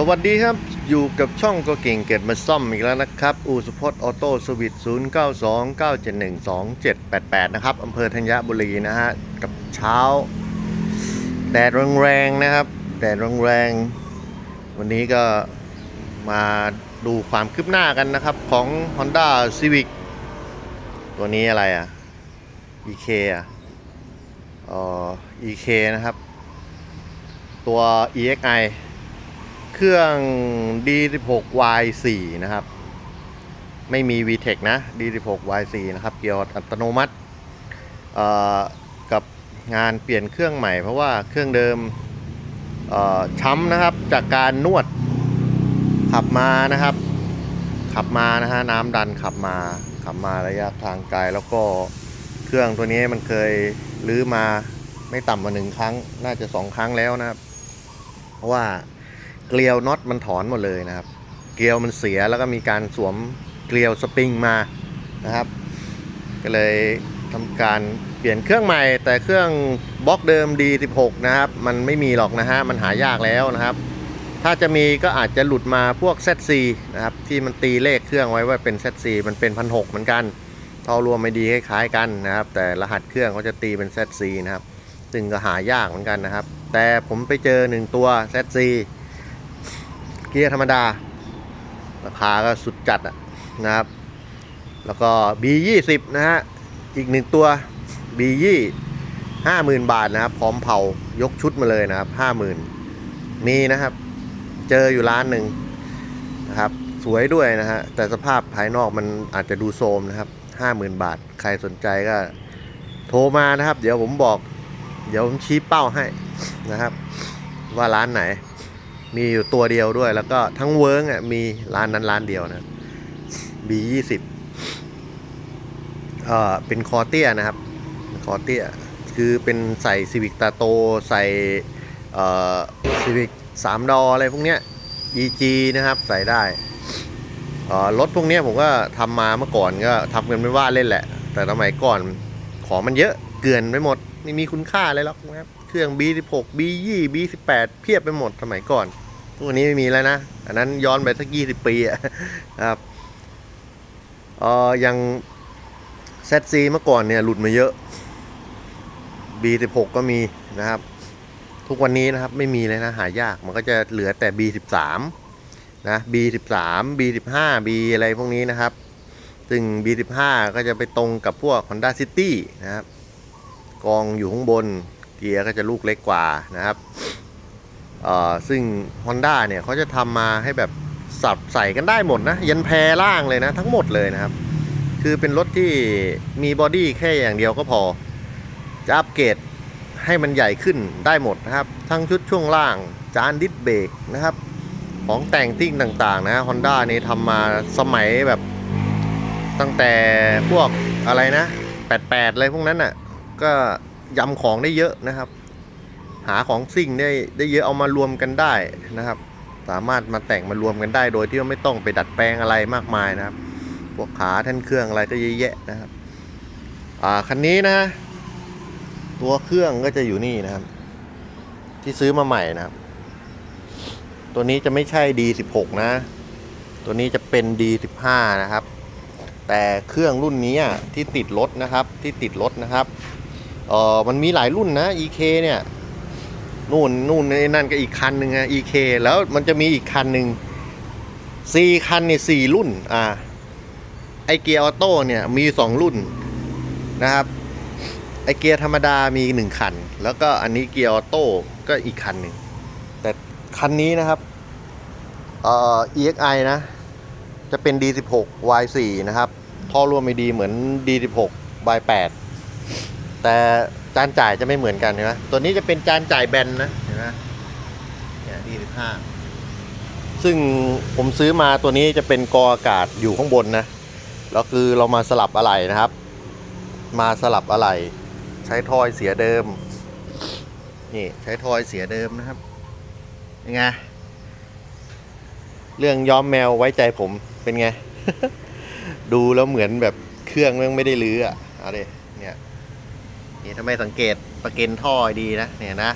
สวัสดีครับ อยู่กับช่องก็เก่งเก็ดมาซ่อมอีกแล้วนะครับ อูสุพจน์ออโต้สวิต0 9 2 9 7 1 2 7 8 8 นะครับอำเภอธัญบุรีนะฮะ กับเช้า แดดแรงๆนะครับ แดดแรงๆ วันนี้ก็มาดูความคืบหน้ากันนะครับ ของ Honda Civic ตัวนี้อะไรอะ EK อะอ่อ EK นะครับ ตัว EXI เครื่อง D16Y4 นะครับ ไม่มี VTEC นะ D16Y4 นะครับ เกียร์อัตโนมัติเอ่อกับงานเปลี่ยนเครื่องใหม่เพราะว่าเครื่องเดิมเอ่อช้ำนะครับจากการนวดขับมานะครับ ขับมานะฮะน้ำดันขับมาขับมาระยะทางไกลแล้วก็เครื่องตัวนี้มันเคยลื้อมาไม่ต่ำกว่าหนึ่งครั้ง น่าจะสองครั้งแล้วนะครับ เพราะว่า เกลียวน็อตมันถอนหมดเลยนะครับ เกลียวมันเสียแล้วก็มีการสวมเกลียวสปริงมานะครับ ก็เลยทำการเปลี่ยนเครื่องใหม่ แต่เครื่องบล็อกเดิม D16 นะครับ มันไม่มีหรอกนะฮะมันหายากแล้วนะครับ ถ้าจะมีก็อาจจะหลุดมาพวก ZC นะครับที่มันตีเลขเครื่องไว้ว่าเป็น ZC มันเป็นพันหเหมือนกันเท่ารวมไม่ดีคล้ายๆกันนะครับ แต่รหัสเครื่องเขาจะตีเป็น ZC นะครับ ซึ่งก็หายากเหมือนกันนะครับ แต่ผมไปเจอหนึ่งตัว ZC กียร์ธรรมดา ราคาก็สุดจัดอะนะครับ แล้วก็ B20 นะฮะ อีกหนึ่งตัว B20 ห้าหมื่นบาทนะครับ พร้อมเผายกชุดมาเลยนะครับห้าหมื่นมีนะครับ เจออยู่ร้านหนึ่งนะครับ สวยด้วยนะฮะ แต่สภาพภายนอกมันอาจจะดูโทรมนะครับห้าหมื่นบาท ใครสนใจก็โทรมานะครับ เดี๋ยวผมบอก เดี๋ยวผมชี้เป้าให้นะครับ ว่าร้านไหน มีอยู่ตัวเดียวด้วย แล้วก็ทั้งเวิร์กอะมีร้านนั้นร้านเดียวนะ B20 เอ่อเป็นคอเตียนะครับ คอเตียคือเป็นใส่ซีวิกตาโต ใส่เอ่อซีวิกสามดออะไรพวกเนี้ย EG นะครับใส่ได้เอ่อรถพวกเนี้ยผมก็ทำมาเมื่อก่อนก็ทำกันไม่ว่าเล่นแหละ แต่สมัยก่อนของมันเยอะเกลื่อนไปหมด ไม่มีคุณค่าอะไรหรอกนะครับ เครื่อง B16 B20 B18 เพียบไปหมดสมัยก่อน ทุกวันนี้ไม่มีแล้วนะ อันนั้นย้อนไปสัก20ปีอะนะครับเอ่อยัง ZC เมื่อก่อนเนี่ยหลุดมาเยอะ B16 ก็มีนะครับ ทุกวันนี้นะครับไม่มีเลยนะหายากมันก็จะเหลือแต่ B13 นะ B13 B15 B อะไรพวกนี้นะครับ ซึ่ง B15 ก็จะไปตรงกับพวก Honda City นะครับ กองอยู่ข้างบน เกียร์ก็จะลูกเล็กกว่านะครับ ซึ่ง Honda เนี่ยเขาจะทำมาให้แบบสับใส่กันได้หมดนะ ยันแพรล่างเลยนะ ทั้งหมดเลยนะครับ คือเป็นรถที่มีบอดี้แค่อย่างเดียวก็พอ จะอัปเกรดให้มันใหญ่ขึ้นได้หมดนะครับ ทั้งชุดช่วงล่าง จานดิสเบรกนะครับ ของแต่งติ้งต่างๆนะ Honda นี่ทำมาสมัยแบบตั้งแต่พวกอะไรนะ 88 อะไรพวกนั้นอะ ก็ยำของได้เยอะนะครับ หาของซิ่งได้ได้เยอะเอามารวมกันได้นะครับ สามารถมาแต่งมารวมกันได้โดยที่ไม่ต้องไปดัดแปลงอะไรมากมายนะครับ พวกขาแท่นเครื่องอะไรก็เยอะแยะนะครับอ่าคันนี้นะ ตัวเครื่องก็จะอยู่นี่นะครับ ที่ซื้อมาใหม่นะครับ ตัวนี้จะไม่ใช่ D16 นะ ตัวนี้จะเป็น D15 นะครับ แต่เครื่องรุ่นนี้ที่ติดรถนะครับที่ติดรถนะครับเออมันมีหลายรุ่นนะ EK เนี่ย นู่นนู่นนั่นก็อีกคันหนึ่งนะ EK แล้วมันจะมีอีกคันหนึ่งสี่คันเนี่ยสี่รุ่น อ่า ไอเกียร์ออโต้เนี่ยมีสองรุ่นนะครับ ไอเกียร์ธรรมดามีหนึ่งคัน แล้วก็อันนี้เกียร์ออโต้ก็อีกคันหนึ่ง แต่คันนี้นะครับ เอ่อ EXI นะ จะเป็น D16 Y4 นะครับ ท่อร่วมไม่ดีเหมือน D16 Y8 แต่ จานจ่ายจะไม่เหมือนกันเห็นไหมตัวนี้จะเป็นจานจ่ายแบนนะเห็นไหมเนี่ย D15 ซึ่งผมซื้อมาตัวนี้จะเป็นกออากาศอยู่ข้างบนนะแล้วคือเรามาสลับอะไหล่นะครับ มาสลับอะไหล่ใช้ทอยเสียเดิม นี่ใช้ทอยเสียเดิมนะครับยังไงเรื่องย้อมแมวไว้ใจผมเป็นไง ดูแล้วเหมือนแบบเครื่องมันไม่ได้ลื้ออะเอาดิเนี่ย นี่ถ้าไม่สังเกตประเก็นท่อดีนะเนี่ยนะ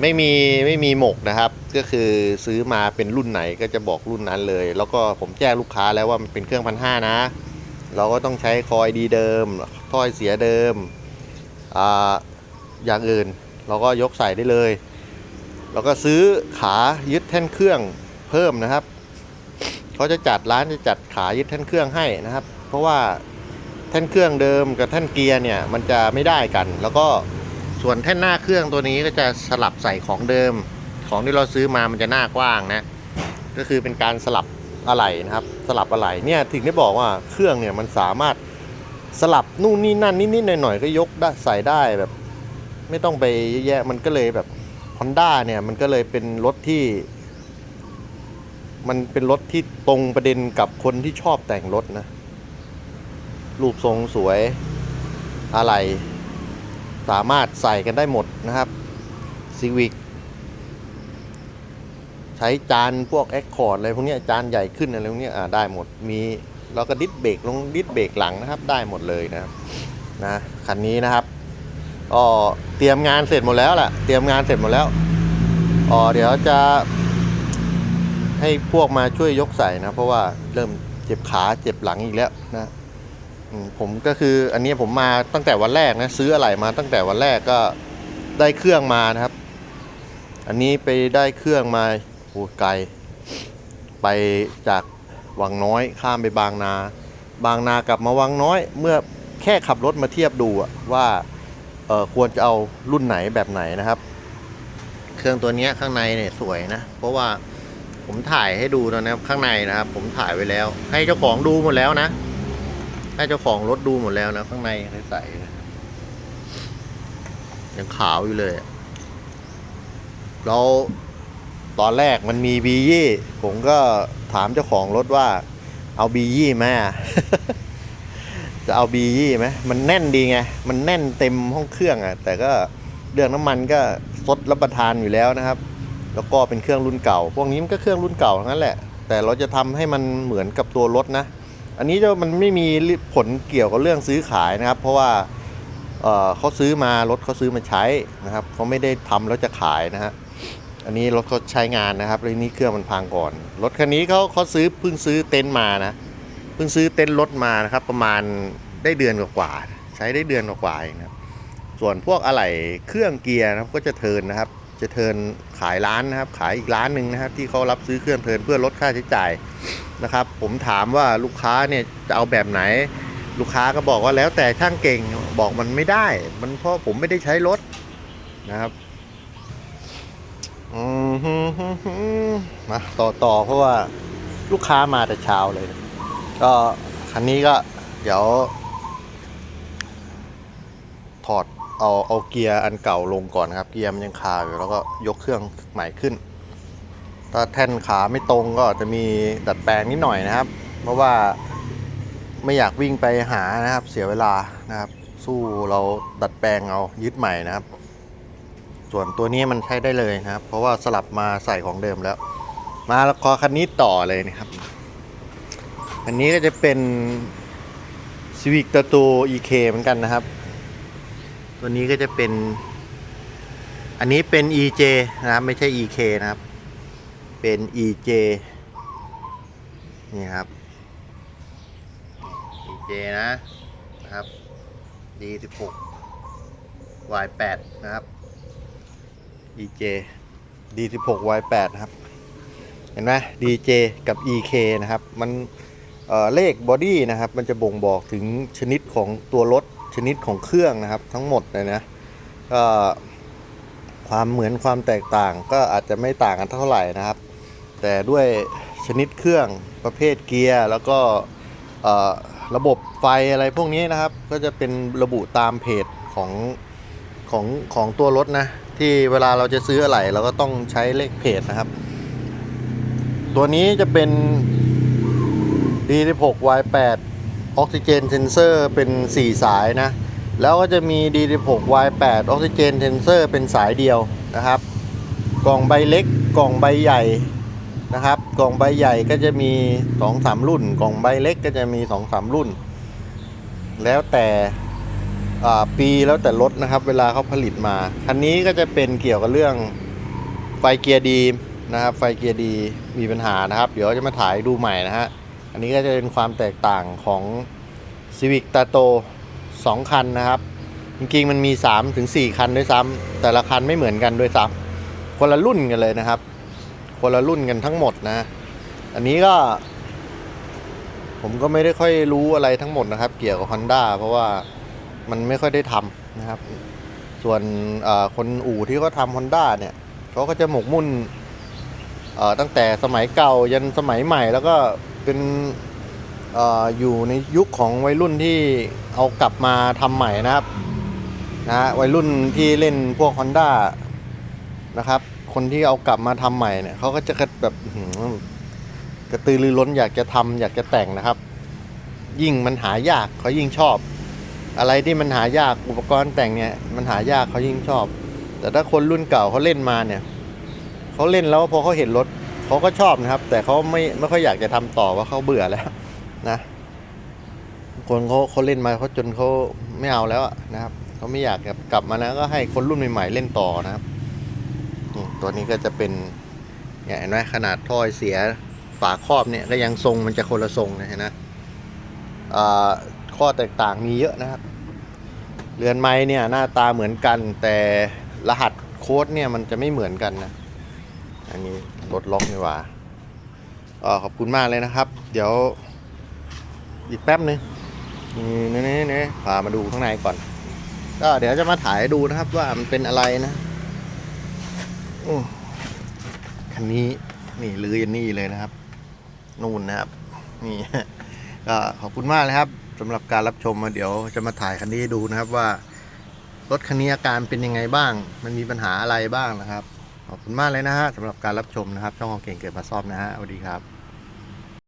ไม่มีไม่มีหมกนะครับ ก็คือซื้อมาเป็นรุ่นไหนก็จะบอกรุ่นนั้นเลย แล้วก็ผมแจ้งลูกค้าแล้วว่ามันเป็นเครื่องพันห้านะ เราก็ต้องใช้คอยดีเดิมถ้อยเสียเดิมอ่าอย่างอื่นเราก็ยกใส่ได้เลย แล้วก็ซื้อขายึดแท่นเครื่องเพิ่มนะครับเขาจะจัดร้านจะจัดขายึดแท่นเครื่องให้นะครับ เพราะว่า ท่นเครื่องเดิมกับแท่นเกียร์เนี่ยมันจะไม่ได้กัน แล้วก็ส่วนแท่นหน้าเครื่องตัวนี้ก็จะสลับใส่ของเดิม ของที่เราซื้อมามันจะหน้ากว้างนะ ก็คือเป็นการสลับอะไหล่นะครับ สลับอะไหล่เนี่ยถึงได้บอกว่าเครื่องเนี่ยมันสามารถสลับนู่นนี่นั่นนิดๆหน่อยๆก็ยกได้ใส่ได้แบบ ไม่ต้องไปแยะมันก็เลยแบบ Honda เนี่ยมันก็เลยเป็นรถที่ มันเป็นรถที่ตรงประเด็นกับคนที่ชอบแต่งรถนะ รูปทรงสวยอะไร สามารถใส่กันได้หมดนะครับซีวิกใช้จานพวกแอคคอร์ดอะไรพวกนี้จานใหญ่ขึ้นอะไรพวกนี้อ่าได้หมดมีแล้วก็ดิสเบรกลงดิสเบรกหลังนะครับ ได้หมดเลยนะครับนะคันนี้นะครับก็เตรียมงานเสร็จหมดแล้วแหละเตรียมงานเสร็จหมดแล้วอ๋อเดี๋ยวจะ ให้พวกมาช่วยยกใส่นะ เพราะว่าเริ่มเจ็บขาเจ็บหลังอีกแล้วนะ ผมก็คืออันนี้ผมมาตั้งแต่วันแรกนะซื้ออะไรมาตั้งแต่วันแรกก็ได้เครื่องมานะครับ อันนี้ไปได้เครื่องมาโอ้ไกล ไปจากวังน้อยข้ามไปบางนา บางนากลับมาวังน้อย เมื่อแค่ขับรถมาเทียบดูว่าควรจะเอารุ่นไหนแบบไหนนะครับ เครื่องตัวนี้ข้างในเนี่ยสวยนะ เพราะว่าผมถ่ายให้ดูตอนนี้ข้างในนะครับ ผมถ่ายไว้แล้ว ให้เจ้าของดูหมดแล้วนะ ให้เจ้าของรถดูหมดแล้วนะ ข้างในใสๆยังขาวอยู่เลยอะแล้วตอนแรกมันมีบียี่ผมก็ถามเจ้าของรถว่า เอาบียี่ไหมจะเอาบียี่ไหมมันแน่นดีไง มันแน่นเต็มห้องเครื่องอะแต่ก็เรื่องน้ำมันก็ซดรับประทานอยู่แล้วนะครับ แล้วก็เป็นเครื่องรุ่นเก่า พวกนี้มันก็เครื่องรุ่นเก่าทั้งนั้นแหละ แต่เราจะทำให้มันเหมือนกับตัวรถนะ อันนี้จะมันไม่มีผลเกี่ยวกับเรื่องซื้อขายนะครับ เพราะว่าเเขาซื้อมารถเขาซื้อมาใช้นะครับเขาไม่ได้ทำแล้วจะขายนะฮะอันนี้รถเขาใช้งานนะครับแล้วนี้เครื่องมันพังก่อน รถคันนี้เขาเขาซื้อเพิ่งซื้อเต็นท์มานะเพิ่งซื้อเต็นท์รถมานะครับ ประมาณได้เดือนกว่าใช้ได้เดือนกว่าเองนะส่วนพวกอะไหล่เครื่องเกียร์นะครับก็จะเทินนะครับ จะเทินขายร้านนะครับ ขายอีกร้านหนึ่งนะครับ ที่เขารับซื้อเครื่องเทินเพื่อลดค่าใช้จ่ายนะครับ ผมถามว่าลูกค้าเนี่ยจะเอาแบบไหน ลูกค้าก็บอกว่าแล้วแต่ช่างเก่งบอกมันไม่ได้ มันเพราะผมไม่ได้ใช้รถนะครับอืมฮึ่มฮึ่มฮึ่มมาต่อต่อเพราะว่าลูกค้ามาแต่เช้าเลย ก็คันนี้ก็เดี๋ยวถอด เอาเอาเกียร์อันเก่าลงก่อนครับ เกียร์มันยังคาอยู่แล้วก็ยกเครื่องใหม่ขึ้น ถ้าแท่นขาไม่ตรงก็จะมีดัดแปลงนิดหน่อยนะครับ เพราะว่าไม่อยากวิ่งไปหานะครับ เสียเวลานะครับ สู้เราดัดแปลงเอายึดใหม่นะครับ ส่วนตัวนี้มันใช้ได้เลยนะครับ เพราะว่าสลับมาใส่ของเดิมแล้ว มาแล้วคอคันนี้ต่อเลยนะครับ อันนี้ก็จะเป็น Civic t a t o EK เหมือนกันนะครับ ตัวนี้ก็จะเป็น อันนี้เป็น EJ นะครับ ไม่ใช่ EK นะครับ เป็น EJ นี่ครับ EJ นะนะครับ D16 Y8 นะครับ EJ D16 Y8 นะครับ เห็นไหม DJ กับ EK นะครับ มันเเลขบอดี้นะครับ มันจะบ่งบอกถึงชนิดของตัวรถ ชนิดของเครื่องนะครับทั้งหมดเลยนะก็ความเหมือนความแตกต่างก็อาจจะไม่ต่างกันเท่าไหร่นะครับ แต่ด้วยชนิดเครื่องประเภทเกียร์แล้วก็ระบบไฟอะไรพวกนี้นะครับ ก็จะเป็นระบุตามเพจของของของตัวรถนะ ที่เวลาเราจะซื้ออะไรเราก็ต้องใช้เลขเพจนะครับ ตัวนี้จะเป็น D16 Y8 ออกซิเจนเซนเซอร์เป็น 4 สายนะ แล้วก็จะมี D16 Y8 ออกซิเจนเซนเซอร์เป็นสายเดียวนะครับ กล่องใบเล็กกล่องใบใหญ่นะครับ กล่องใบใหญ่ก็จะมี 2-3 รุ่น กล่องใบเล็กก็จะมี 2-3 รุ่น แล้วแต่ปีแล้วแต่รถนะครับ เวลาเขาผลิตมา คันนี้ก็จะเป็นเกี่ยวกับเรื่องไฟเกียร์ดีนะครับ ไฟเกียร์ดีมีปัญหานะครับ เดี๋ยวจะมาถ่ายดูใหม่นะฮะ อันนี้ก็จะเป็นความแตกต่างของ Civic t a t o 2คันนะครับ จริงๆมันมี3ถึง4คันด้วยซ้ำแต่ละคันไม่เหมือนกันด้วยซ้ำคนละรุ่นกันเลยนะครับ คนละรุ่นกันทั้งหมดนะ อันนี้ก็ ผมก็ไม่ได้ค่อยรู้อะไรทั้งหมดนะครับ เกี่ยวกับ Honda เพราะว่ามันไม่ค่อยได้ทำนะครับ ส่วนคนอู่ที่เขาทำ Honda เนี่ยเขาก็จะหมกมุ่นตั้งแต่สมัยเก่ายันสมัยใหม่แล้วก็ เป็นออยู่ในยุคของวัยรุ่นที่เอากลับมาทำใหม่นะครับนะฮะวัยรุ่นที่เล่นพวก Honda นะครับ คนที่เอากลับมาทำใหม่เนี่ยเขาก็จะแบบกระตือรือร้นอยากจะทำอยากจะแต่งนะครับ ยิ่งมันหายากเขายิ่งชอบ อะไรที่มันหายากอุปกรณ์แต่งเนี่ยมันหายากเขายิ่งชอบ แต่ถ้าคนรุ่นเก่าเขาเล่นมาเนี่ยเขาเล่นแล้วพอเขาเห็นรถ เขาก็ชอบนะครับ แต่เขาไม่ไม่ค่อยอยากจะทำต่อว่าเขาเบื่อแล้วนะคนเขาเขาเล่นมาเขาจนเขาไม่เอาแล้วนะครับเขาไม่อยากกลับมาแล้วก็ให้คนรุ่นใหม่ๆเล่นต่อนะครับตัวนี้ก็จะเป็นเนี่ยเห็นไหมขนาดถ้อยเสียฝาครอบเนี่ยก็ยังทรงมันจะคนละทรงนะเห็นนะข้อแตกต่างมีเยอะนะครับ เรือนไม้เนี่ยหน้าตาเหมือนกันแต่รหัสโค้ดเนี่ยมันจะไม่เหมือนกันนะอันนี้ รถล็อกนี่หว่าอขอบคุณมากเลยนะครับ เดี๋ยว อีกแป๊บนึงนี่นี่นี่พามาดูข้างในก่อน ก็เดี๋ยวจะมาถ่ายดูนะครับว่ามันเป็นอะไรนะโอ้คันนี้นี่ลือยันนี่เลยนะครับ นู่นนะครับ นี่ก็ขอบคุณมากเลยครับสำหรับการรับชมมาเดี๋ยวจะมาถ่ายคันนี้ให้ดูนะครับว่ารถคันนี้อาการเป็นยังไงบ้าง มันมีปัญหาอะไรบ้างนะครับ ขอบคุณมากเลยนะฮะสำหรับการรับชมนะครับ ช่องของเก่งเกิดมาซ่อมนะฮะสวัสดีครับ